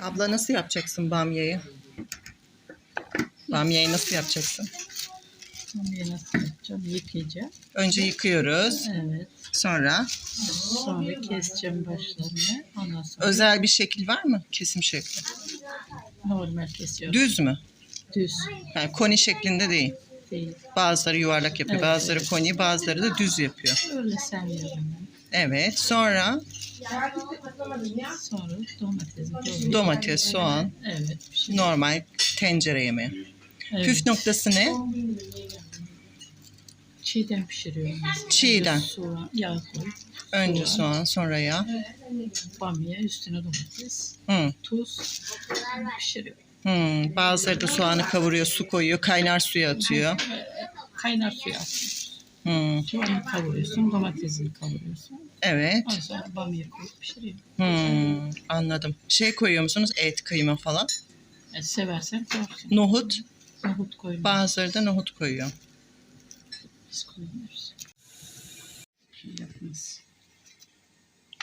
Abla nasıl yapacaksın bamyayı? Bamyayı nasıl yapacaksın? Onu nasıl yapacağım? Yıkayacağım. Önce yıkıyoruz. Evet. Sonra Sonra keseceğim başlarını. Ondan sonra özel bir şekil var mı? Kesim şekli. normal kesiyorum. Düz mü? Düz Yani koni şeklinde değil. değil. Bazıları yuvarlak yapıyor, Evet, bazıları evet. koni, bazıları da düz yapıyor. Öyle sevmiyorum ben. Evet. Sonra Sonra doğruyorum. domates, soğan, Evet. Şey. normal tencere yemeği. Evet. Püf noktası ne? Çiğden pişiriyorum. mesela. Çiğden. Önce Soğan, yağ koy. Önce soğan, sonra yağ. Bamya, üstüne domates, Hı. tuz pişiriyorum. Hmm, bazıları da soğanı kavuruyor, su koyuyor, kaynar suya atıyor. Kaynar suya atıyorsun. Hmm, Soğanı kavuruyorsun, domatesini kavuruyorsun. evet. Ondan sonra bamya koyup pişiriyorum. Hmm, anladım. Şey koyuyor musunuz? Et, kıyma falan. E, seversen koyarsın. Nohut. Nohut koyma. Bazıları da nohut koyuyor. Biz koymuyoruz. Şey yapmaz.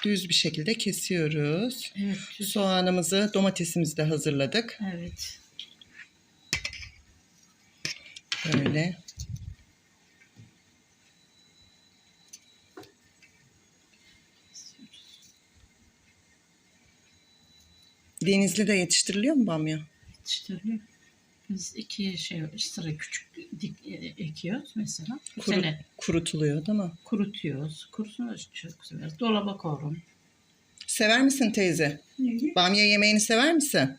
Düz bir şekilde kesiyoruz. Evet. düz- Soğanımızı, domatesimizi de hazırladık. Evet. Böyle. Denizli de yetiştiriliyor mu bamya? Yetiştiriliyor. Biz iki şey sıra küçük dik, e, ekiyoruz mesela. Bu Kuru- sene kurutuluyor değil mi? kurutuyoruz. Kurusunu çok severiz. Dolaba koyuyorum. Sever misin teyze? Bamya yemeğini sever misin?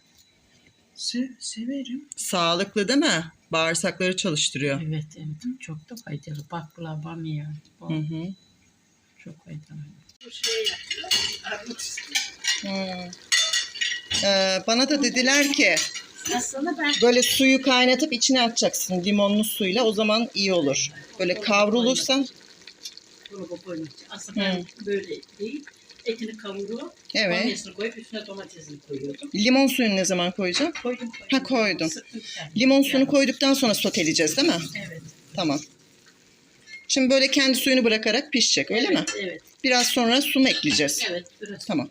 Se severim. Sağlıklı değil mi? Bağırsakları çalıştırıyor. Evet, evet. Çok da faydalı. Bakla, bamya. Hı hı. Çok faydalı. Hmm. Ee, bana da dediler ki böyle suyu kaynatıp içine atacaksın limonlu suyla o zaman iyi olur. Böyle kavrulursa. Aslında ben böyle değil. Etini kavurup, evet. bamyasını koyup üstüne domatesini koyuyordum. Limon suyunu ne zaman koyacağım? Koydum. koydum. Ha, koydum. Limon suyunu Yani, koyduktan sonra soteleyeceğiz değil mi? Evet. Tamam. Şimdi böyle kendi suyunu bırakarak pişecek öyle mi? Evet, evet. Biraz sonra su mu ekleyeceğiz? Evet, biraz. Tamam.